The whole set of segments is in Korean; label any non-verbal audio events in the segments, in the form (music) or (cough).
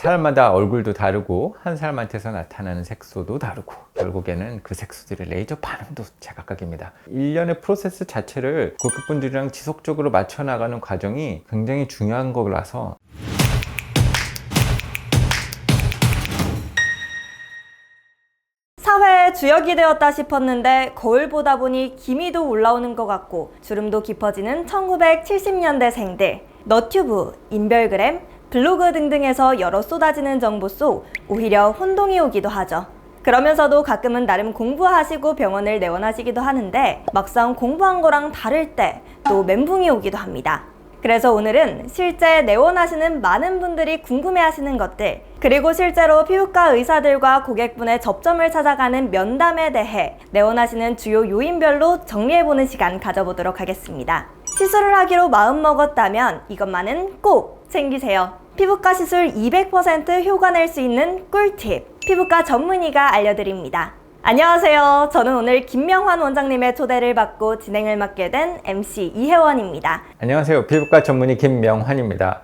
사람마다 얼굴도 다르고 한 사람한테서 나타나는 색소도 다르고 결국에는 그 색소들의 레이저 반응도 제각각입니다. 일련의 프로세스 자체를 고객분들이랑 지속적으로 맞춰 나가는 과정이 굉장히 중요한 거라서 사회의 주역이 되었다 싶었는데 거울 보다 보니 기미도 올라오는 것 같고 주름도 깊어지는 1970년대생들 너튜브, 인별그램, 블로그 등등에서 여러 쏟아지는 정보 속 오히려 혼동이 오기도 하죠. 그러면서도 가끔은 나름 공부하시고 병원을 내원하시기도 하는데 막상 공부한 거랑 다를 때 또 멘붕이 오기도 합니다. 그래서 오늘은 실제 내원하시는 많은 분들이 궁금해 하시는 것들 그리고 실제로 피부과 의사들과 고객분의 접점을 찾아가는 면담에 대해 내원하시는 주요 요인별로 정리해보는 시간 가져보도록 하겠습니다. 시술을 하기로 마음먹었다면 이것만은 꼭 챙기세요. 피부과 시술 200% 효과 낼 수 있는 꿀팁 피부과 전문의가 알려드립니다. 안녕하세요. 저는 오늘 김명환 원장님의 초대를 받고 진행을 맡게 된 MC 이혜원입니다. 안녕하세요. 피부과 전문의 김명환입니다.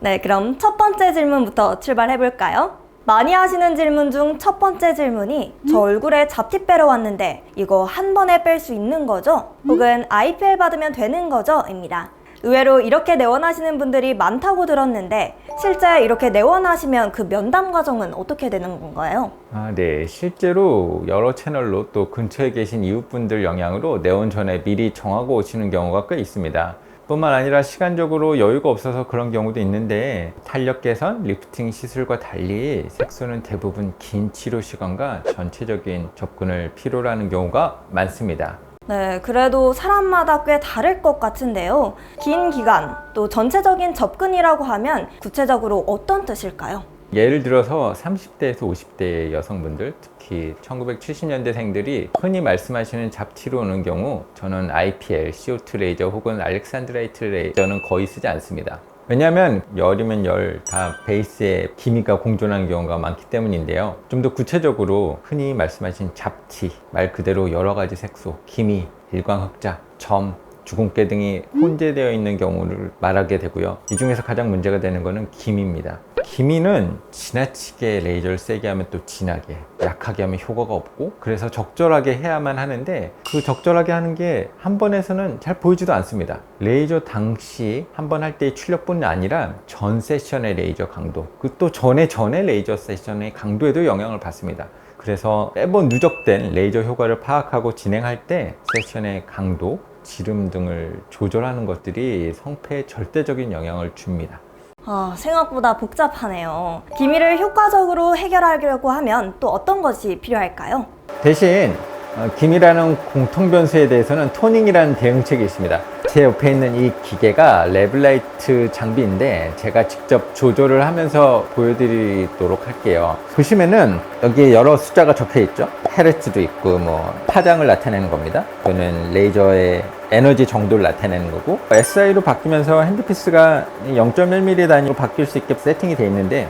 네, 그럼 첫 번째 질문부터 출발해 볼까요? 많이 하시는 질문 중 첫 번째 질문이 저 얼굴에 잡티 빼러 왔는데 이거 한 번에 뺄 수 있는 거죠? 혹은 IPL 받으면 되는 거죠? 입니다. 의외로 이렇게 내원하시는 분들이 많다고 들었는데 실제 이렇게 내원하시면 그 면담 과정은 어떻게 되는 건가요? 아, 네. 실제로 여러 채널로 또 근처에 계신 이웃분들 영향으로 내원 전에 미리 정하고 오시는 경우가 꽤 있습니다. 뿐만 아니라 시간적으로 여유가 없어서 그런 경우도 있는데 탄력 개선, 리프팅 시술과 달리 색소는 대부분 긴 치료 시간과 전체적인 접근을 필요로 하는 경우가 많습니다. 네, 그래도 사람마다 꽤 다를 것 같은데요. 긴 기간, 또 전체적인 접근이라고 하면 구체적으로 어떤 뜻일까요? 예를 들어서 30대에서 50대 여성분들, 특히 1970년대생들이 흔히 말씀하시는 잡티로 오는 경우 저는 IPL, CO2 레이저 혹은 알렉산드라이트 레이저는 거의 쓰지 않습니다. 왜냐하면 열이면 열, 다 베이스에 기미가 공존하는 경우가 많기 때문인데요. 좀 더 구체적으로 흔히 말씀하신 잡티, 말 그대로 여러 가지 색소, 기미, 일광 흑자, 점, 주근깨 등이 혼재되어 있는 경우를 말하게 되고요. 이 중에서 가장 문제가 되는 것은 기미입니다. 기미는 지나치게 레이저를 세게 하면 또 진하게, 약하게 하면 효과가 없고, 그래서 적절하게 해야만 하는데, 그 적절하게 하는 게 한 번에서는 잘 보이지도 않습니다. 레이저 당시 한 번 할 때의 출력뿐 아니라 전 세션의 레이저 강도, 그 또 전에 전에 레이저 세션의 강도에도 영향을 받습니다. 그래서 매번 누적된 레이저 효과를 파악하고 진행할 때 세션의 강도, 지름 등을 조절하는 것들이 성패에 절대적인 영향을 줍니다. 아, 생각보다 복잡하네요. 기미를 효과적으로 해결하려고 하면 또 어떤 것이 필요할까요? 대신 어, 기미라는 공통 변수에 대해서는 토닝이라는 대응책이 있습니다. 제 옆에 있는 이 기계가 레블라이트 장비인데 제가 직접 조절을 하면서 보여드리도록 할게요. 보시면은 여기 여러 숫자가 적혀 있죠. 헤르츠도 있고 뭐 파장을 나타내는 겁니다. 또는 레이저의 에너지 정도를 나타내는 거고 SI로 바뀌면서 핸드피스가 0.1mm 단위로 바뀔 수 있게 세팅이 되어 있는데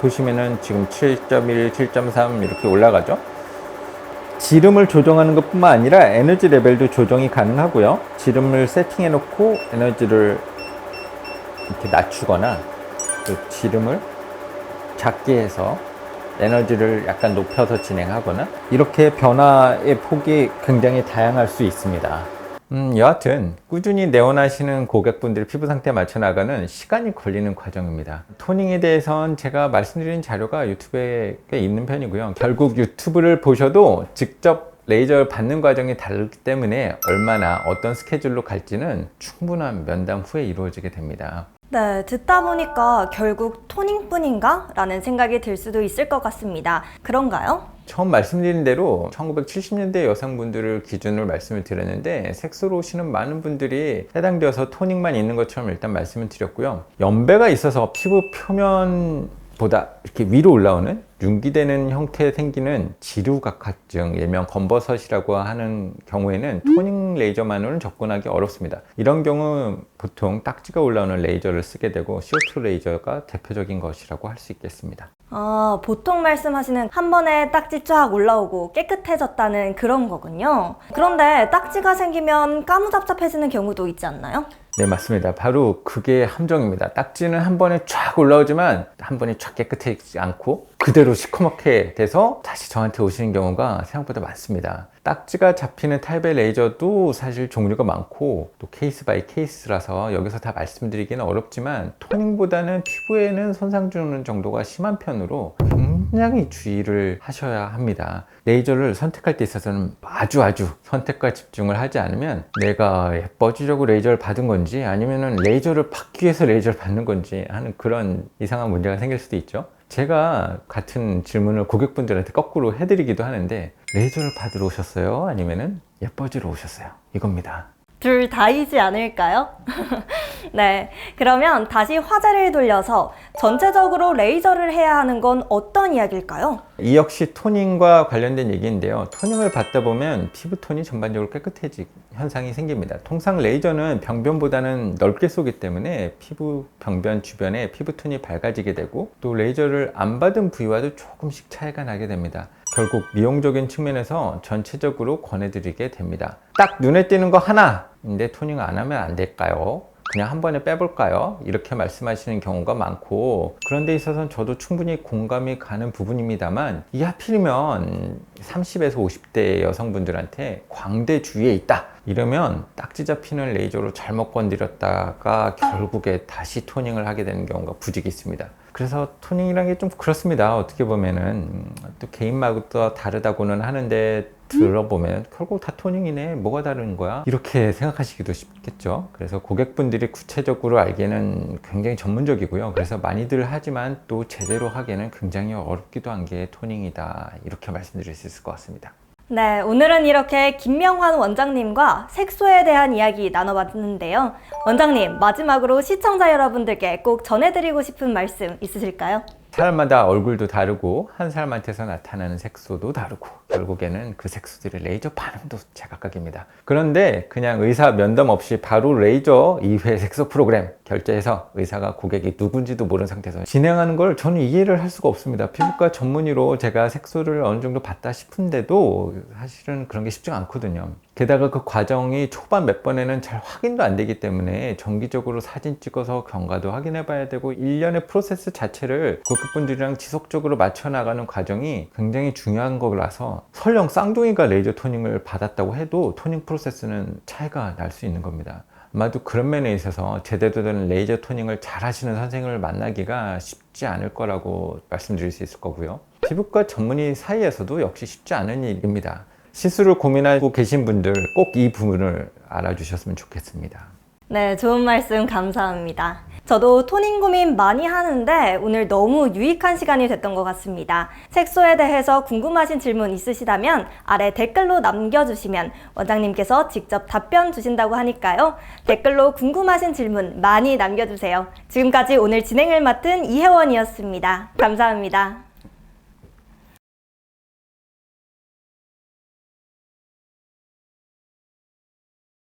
보시면은 지금 7.1, 7.3 이렇게 올라가죠. 지름을 조정하는 것 뿐만 아니라 에너지 레벨도 조정이 가능하고요. 지름을 세팅해 놓고 에너지를 이렇게 낮추거나 또 지름을 작게 해서 에너지를 약간 높여서 진행하거나 이렇게 변화의 폭이 굉장히 다양할 수 있습니다. 음, 여하튼 꾸준히 내원하시는 고객분들 피부 상태에 맞춰 나가는 시간이 걸리는 과정입니다. 토닝에 대해선 제가 말씀드린 자료가 유튜브에 꽤 있는 편이고요. 결국 유튜브를 보셔도 직접 레이저를 받는 과정이 다르기 때문에 얼마나 어떤 스케줄로 갈지는 충분한 면담 후에 이루어지게 됩니다. 네, 듣다 보니까 결국 토닝뿐인가? 라는 생각이 들 수도 있을 것 같습니다. 그런가요? 처음 말씀드린 대로 1970년대 여성분들을 기준으로 말씀을 드렸는데 색소로 오시는 많은 분들이 해당되어서 토닉만 있는 것처럼 일단 말씀을 드렸고요. 연배가 있어서 피부 표면 보다 이렇게 위로 올라오는 융기되는 형태에 생기는 지루각화증, 일명 검버섯이라고 하는 경우에는 토닝 레이저만으로는 접근하기 어렵습니다. 이런 경우 보통 딱지가 올라오는 레이저를 쓰게 되고 CO2 레이저가 대표적인 것이라고 할 수 있겠습니다. 아, 보통 말씀하시는 한 번에 딱지 쫙 올라오고 깨끗해졌다는 그런 거군요. 그런데 딱지가 생기면 까무잡잡해지는 경우도 있지 않나요? 네, 맞습니다. 바로 그게 함정입니다. 딱지는 한 번에 쫙 올라오지만 한 번에 쫙 깨끗해지지 않고 그대로 시커멓게 돼서 다시 저한테 오시는 경우가 생각보다 많습니다. 딱지가 잡히는 타입의 레이저도 사실 종류가 많고 또 케이스 바이 케이스라서 여기서 다 말씀드리기는 어렵지만 토닝보다는 피부에는 손상 주는 정도가 심한 편으로 굉장히 주의를 하셔야 합니다. 레이저를 선택할 때 있어서는 아주 아주 선택과 집중을 하지 않으면 내가 예뻐지려고 레이저를 받은 건지 아니면은 레이저를 받기 위해서 레이저를 받는 건지 하는 그런 이상한 문제가 생길 수도 있죠. 제가 같은 질문을 고객분들한테 거꾸로 해드리기도 하는데 레이저를 받으러 오셨어요? 아니면은 예뻐지러 오셨어요? 이겁니다. 둘 다이지 않을까요? (laughs) 네. 그러면 다시 화제를 돌려서 전체적으로 레이저를 해야 하는 건 어떤 이야기일까요? 이 역시 토닝과 관련된 얘기인데요. 토닝을 받다 보면 피부톤이 전반적으로 깨끗해지 현상이 생깁니다. 통상 레이저는 병변보다는 넓게 쏘기 때문에 피부 병변 주변에 피부톤이 밝아지게 되고 또 레이저를 안 받은 부위와도 조금씩 차이가 나게 됩니다. 결국 미용적인 측면에서 전체적으로 권해드리게 됩니다. 딱 눈에 띄는 거 하나인데 토닝 안 하면 안 될까요? 그냥 한 번에 빼볼까요? 이렇게 말씀하시는 경우가 많고 그런 데 있어서는 저도 충분히 공감이 가는 부분입니다만 이 하필이면 30에서 50대 여성분들한테 광대 주위에 있다 이러면 딱지 잡히는 레이저로 잘못 건드렸다가 결국에 다시 토닝을 하게 되는 경우가 부지기 있습니다. 그래서 토닝이란 게좀 그렇습니다. 어떻게 보면은. 음, 또 개인마다 다르다고는 하는데 들어보면 결국 다 토닝이네. 뭐가 다른 거야? 이렇게 생각하시기도 쉽겠죠. 그래서 고객분들이 구체적으로 알기에는 굉장히 전문적이고요. 그래서 많이들 하지만 또 제대로 하기에는 굉장히 어렵기도 한 게 토닝이다. 이렇게 말씀드릴 수 있을 것 같습니다 네, 오늘은 이렇게 김명환 원장님과 색소에 대한 이야기 나눠봤는데요. 원장님, 마지막으로 시청자 여러분들께 꼭 전해드리고 싶은 말씀 있으실까요? 사람마다 얼굴도 다르고 한 사람한테서 나타나는 색소도 다르고 결국에는 그 색소들의 레이저 반응도 제각각입니다. 그런데 그냥 의사 면담 없이 바로 레이저 2회 색소 프로그램 결제해서 의사가 고객이 누군지도 모르는 상태에서 진행하는 걸 저는 이해를 할 수가 없습니다. 피부과 전문의로 제가 색소를 어느 정도 봤다 싶은데도 사실은 그런 게 쉽지가 않거든요. 게다가 그 과정이 초반 몇 번에는 잘 확인도 안 되기 때문에 정기적으로 사진 찍어서 경과도 확인해 봐야 되고 일련의 프로세스 자체를 고객분들이랑 지속적으로 맞춰 나가는 과정이 굉장히 중요한 거라서 설령 쌍둥이가 레이저 토닝을 받았다고 해도 토닝 프로세스는 차이가 날 수 있는 겁니다. 아마도 그런 면에 있어서 제대로 된 레이저 토닝을 잘 하시는 선생님을 만나기가 쉽지 않을 거라고 말씀드릴 수 있을 거고요. 피부과 전문의 사이에서도 역시 쉽지 않은 일입니다. 시술을 고민하고 계신 분들 꼭 이 부분을 알아주셨으면 좋겠습니다. 네, 좋은 말씀 감사합니다. 저도 토닝 고민 많이 하는데 오늘 너무 유익한 시간이 됐던 것 같습니다. 색소에 대해서 궁금하신 질문 있으시다면 아래 댓글로 남겨주시면 원장님께서 직접 답변 주신다고 하니까요. 댓글로 궁금하신 질문 많이 남겨주세요. 지금까지 오늘 진행을 맡은 이혜원이었습니다. 감사합니다.